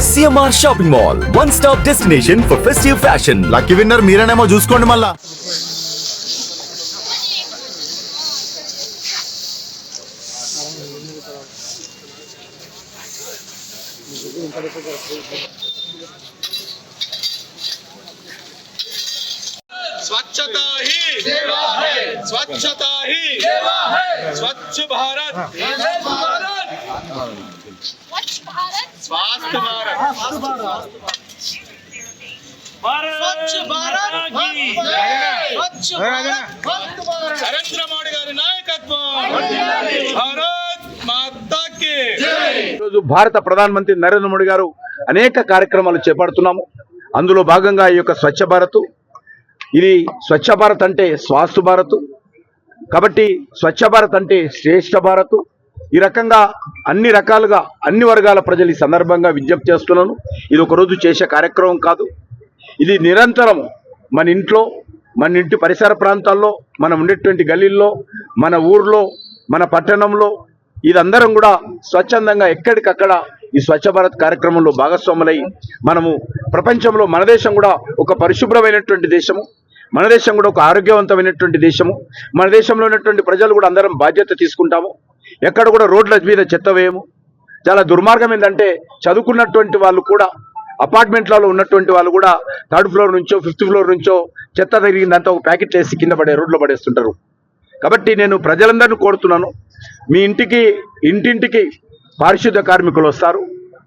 CMR shopping mall one stop destination for festive fashion lucky winner మీరేనేమో చూసుకోండి మళ్ళా स्वच्छता ही सेवा है स्वच्छता ही सेवा है स्वच्छ भारत भारत स्वच्छ भारत స్వచ్ఛ భారత్. నరేంద్ర మోడీ గారి నాయకత్వం. ఈరోజు భారత ప్రధానమంత్రి నరేంద్ర మోడీ గారు అనేక కార్యక్రమాలు చేపడుతున్నాము. అందులో భాగంగా ఈ యొక్క స్వచ్ఛ భారత్. ఇది స్వచ్ఛ భారత్ అంటే స్వాస్థ భారత్. కాబట్టి స్వచ్ఛ భారత్ అంటే శ్రేష్ఠ భారత్. ఈ రకంగా అన్ని రకాలుగా అన్ని వర్గాల ప్రజలు ఈ సందర్భంగా విజ్ఞప్తి చేస్తున్నాను. ఇది ఒక రోజు చేసే కార్యక్రమం కాదు. ఇది నిరంతరం మన ఇంట్లో మన ఇంటి పరిసర ప్రాంతాల్లో మనం ఉండేటువంటి గల్లీల్లో మన ఊర్లో మన పట్టణంలో ఇదందరం కూడా స్వచ్ఛందంగా ఎక్కడికక్కడ ఈ స్వచ్ఛ భారత్ కార్యక్రమంలో భాగస్వాములై మనము ప్రపంచంలో మన దేశం కూడా ఒక పరిశుభ్రమైనటువంటి దేశము మన దేశం కూడా ఒక ఆరోగ్యవంతమైనటువంటి దేశము మన దేశంలో ఉన్నటువంటి ప్రజలు కూడా అందరం బాధ్యత తీసుకుంటాము. ఎక్కడ కూడా రోడ్ల మీద చెత్త వేయము చాలా దుర్మార్గం ఏంటంటే చదువుకున్నటువంటి వాళ్ళు కూడా అపార్ట్మెంట్లలో ఉన్నటువంటి వాళ్ళు కూడా థర్డ్ ఫ్లోర్ నుంచో ఫిఫ్త్ ఫ్లోర్ నుంచో చెత్త తిరిగిందంతా ఒక ప్యాకెట్ వేసి కింద పడే రోడ్లో పడేస్తుంటారు. కాబట్టి నేను ప్రజలందరినీ కోరుతున్నాను మీ ఇంటికి ఇంటింటికి పారిశుద్ధ కార్మికులు వస్తారు.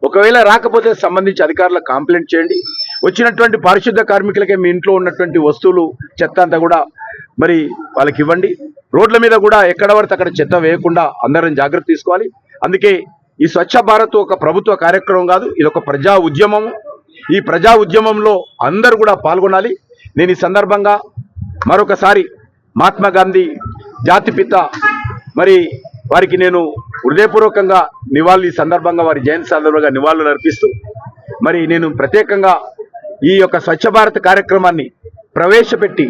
ఒకవేళ రాకపోతే సంబంధించి అధికారులకు కంప్లైంట్ చేయండి. వచ్చినటువంటి పారిశుద్ధ కార్మికులకే మీ ఇంట్లో ఉన్నటువంటి వస్తువులు చెత్త అంతా కూడా మరి వాళ్ళకి ఇవ్వండి. రోడ్ల మీద కూడా ఎక్కడ పడితే అక్కడ చెత్త వేయకుండా అందరం జాగ్రత్త తీసుకోవాలి. అందుకే ఈ స్వచ్ఛ భారత్ ఒక ప్రభుత్వ కార్యక్రమం కాదు ఇది ఒక ప్రజా ఉద్యమము. ఈ ప్రజా ఉద్యమంలో అందరూ కూడా పాల్గొనాలి. నేను ఈ సందర్భంగా మరొకసారి మహాత్మా గాంధీ జాతిపిత మరి వారికి నేను హృదయపూర్వకంగా నివాళులు ఈ సందర్భంగా వారి జయంతి సందర్భంగా నివాళులు అర్పిస్తూ మరి నేను ప్రత్యేకంగా ఈ యొక్క స్వచ్ఛ భారత్ కార్యక్రమాన్ని ప్రవేశపెట్టి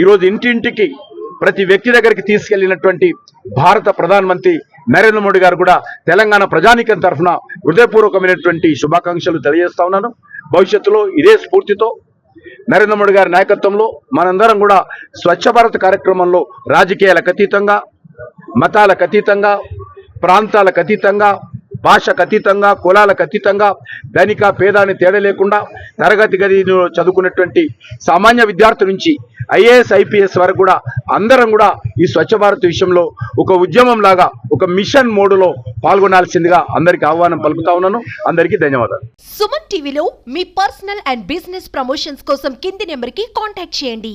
ఈరోజు ఇంటింటికి ప్రతి వ్యక్తి దగ్గరికి తీసుకెళ్ళినటువంటి భారత ప్రధానమంత్రి నరేంద్ర మోడీ గారు కూడా తెలంగాణ ప్రజానీకం తరఫున హృదయపూర్వకమైనటువంటి శుభాకాంక్షలు తెలియజేస్తా ఉన్నాను. భవిష్యత్తులో ఇదే స్ఫూర్తితో నరేంద్ర మోడీ గారి నాయకత్వంలో మనందరం కూడా స్వచ్ఛ భారత్ కార్యక్రమంలో రాజకీయాలకు అతీతంగా మతాలకు అతీతంగా ప్రాంతాలకు అతీతంగా భాషకు అతీతంగా కులాలకు అతీతంగా ధనిక పేదాన్ని తేడా లేకుండా తరగతి గదిలో చదువుకున్నటువంటి సామాన్య విద్యార్థి నుంచి ఐఏఎస్ ఐపీఎస్ వరకు కూడా అందరం కూడా ఈ స్వచ్ఛ భారత్ విషయంలో ఒక ఉద్యమం లాగా ఒక మిషన్ మోడులో పాల్గొనాల్సిందిగా అందరికీ ఆహ్వానం పలుకుతా ఉన్నాను. అందరికీ ధన్యవాదాలు. సుమన్ టీవీలో మీ పర్సనల్ అండ్ బిజినెస్ ప్రమోషన్స్ కోసం కింది నెంబర్కి కాంటాక్ట్ చేయండి.